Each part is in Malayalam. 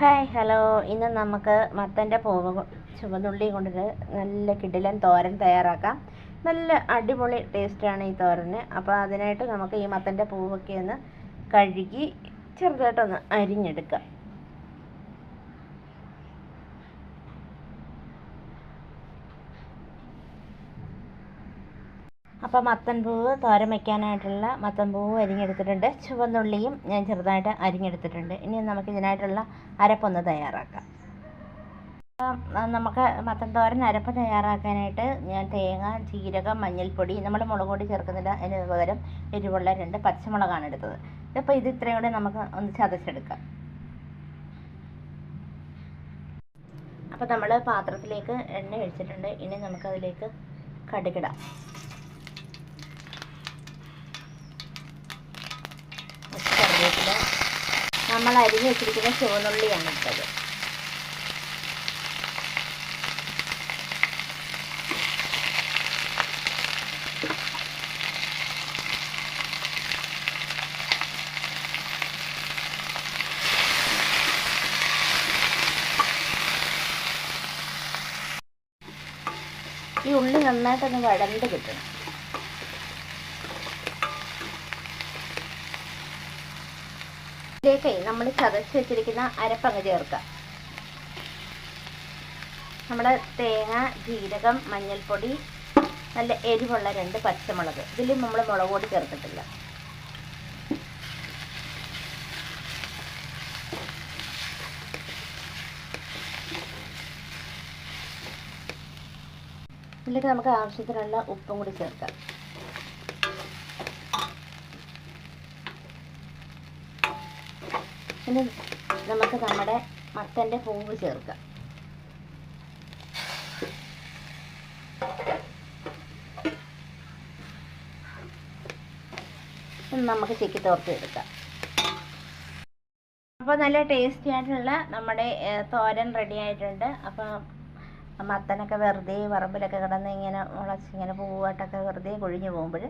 Hi hello. ഇന്ന് നമുക്ക് മത്തന്റെ പൂവ് ചുവന്നുള്ളി കൊണ്ടിട്ട് നല്ല കിടിലൻ തോരൻ തയ്യാറാക്കാം. നല്ല അടിപൊളി ടേസ്റ്റാണ് ഈ തോരന്. അപ്പോൾ അതിനായിട്ട് നമുക്ക് ഈ മത്തന്റെ പൂവൊക്കെ ഒന്ന് കഴുകി ചെറുതായിട്ടൊന്ന് അരിഞ്ഞെടുക്കാം. അപ്പോൾ മത്തൻ പൂവ് തോരൻ വയ്ക്കാനായിട്ടുള്ള മത്തൻ പൂവ് അരിഞ്ഞെടുത്തിട്ടുണ്ട്. ചുവന്നുള്ളിയും ഞാൻ ചെറുതായിട്ട് അരിഞ്ഞെടുത്തിട്ടുണ്ട്. ഇനി നമുക്ക് ഇതിനായിട്ടുള്ള അരപ്പൊന്ന് തയ്യാറാക്കാം. നമുക്ക് മത്തൻ തോരൻ അരപ്പ് തയ്യാറാക്കാനായിട്ട് ഞാൻ തേങ്ങ ജീരകം മഞ്ഞൾപ്പൊടി നമ്മൾ മുളക് പൊടി ചേർക്കുന്നില്ല അതിന് പകരം എരിവുള്ള രണ്ട് പച്ചമുളകാണ് എടുത്തത്. അപ്പോൾ ഇത് ഇത്രയും കൂടി നമുക്ക് ഒന്ന് ചതച്ചെടുക്കാം. അപ്പോൾ നമ്മൾ പാത്രത്തിലേക്ക് എണ്ണ ഒഴിച്ചിട്ടുണ്ട്. ഇനി നമുക്കതിലേക്ക് കടുകിടാം കറിവേപ്പില. നമ്മൾ അരിഞ്ഞ് വെച്ചിരിക്കുന്ന ചുവന്നുള്ളിയാണ് ഇട്ടത്. ഈ ഉള്ളി നന്നായിട്ടൊന്ന് വഴണ്ട് കിട്ടണം. ഇതിലേക്ക് നമ്മൾ ചതച്ച് വെച്ചിരിക്കുന്ന അരപ്പങ്ങ് ചേർക്കാം നമ്മുടെ തേങ്ങ ജീരകം മഞ്ഞൾപ്പൊടി നല്ല എരിവുള്ള രണ്ട് പച്ചമുളക്. ഇതിൽ നമ്മൾ മുളക് പൊടി ചേർത്തിട്ടില്ല. ഇതിലേക്ക് നമുക്ക് ആവശ്യത്തിനുള്ള ഉപ്പും കൂടി ചേർക്കാം. ഇനി നമുക്ക് നമ്മുടെ മത്തന്റെ പൂവ് ചേർക്കാം. നമുക്ക് ചിക്കി തോർത്ത് എടുക്കാം. അപ്പോൾ നല്ല ടേസ്റ്റി ആയിട്ടുള്ള നമ്മുടെ തോരൻ റെഡി ആയിട്ടുണ്ട്. അപ്പോൾ മത്തനൊക്കെ വെറുതെ പറമ്പിലൊക്കെ കിടന്ന് ഇങ്ങനെ മുളച്ച് ഇങ്ങനെ പൂവായിട്ടൊക്കെ വെറുതെ കൊഴിഞ്ഞു പോകുമ്പോൾ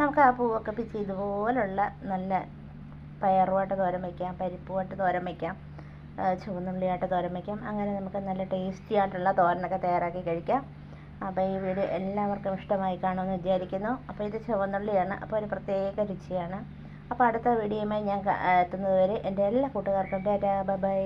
നമുക്ക് ആ പൂവൊക്കെ പിച്ച് ഇതുപോലുള്ള നല്ല പയറുമായിട്ട് തോരൻ വയ്ക്കാം പരിപ്പുമായിട്ട് തോരൻ വയ്ക്കാം ചുവന്നുള്ളിയായിട്ട് തോരൻ വയ്ക്കാം അങ്ങനെ നമുക്ക് നല്ല ടേസ്റ്റി ആയിട്ടുള്ള തോരനൊക്കെ തയ്യാറാക്കി കഴിക്കാം. അപ്പോൾ ഈ വീഡിയോ എല്ലാവർക്കും ഇഷ്ടമായി കാണുമെന്ന് വിചാരിക്കുന്നു. അപ്പോൾ ഇത് ചുവന്നുള്ളിയാണ് അപ്പോൾ ഒരു പ്രത്യേക രുചിയാണ്. അപ്പോൾ അടുത്ത വീഡിയോയുമായി ഞാൻ എത്തുന്നതുവരെ എത്തുന്നത് വരെ എന്റെ എല്ലാ കൂട്ടുകാർക്കും ടാറ്റാ ബൈ.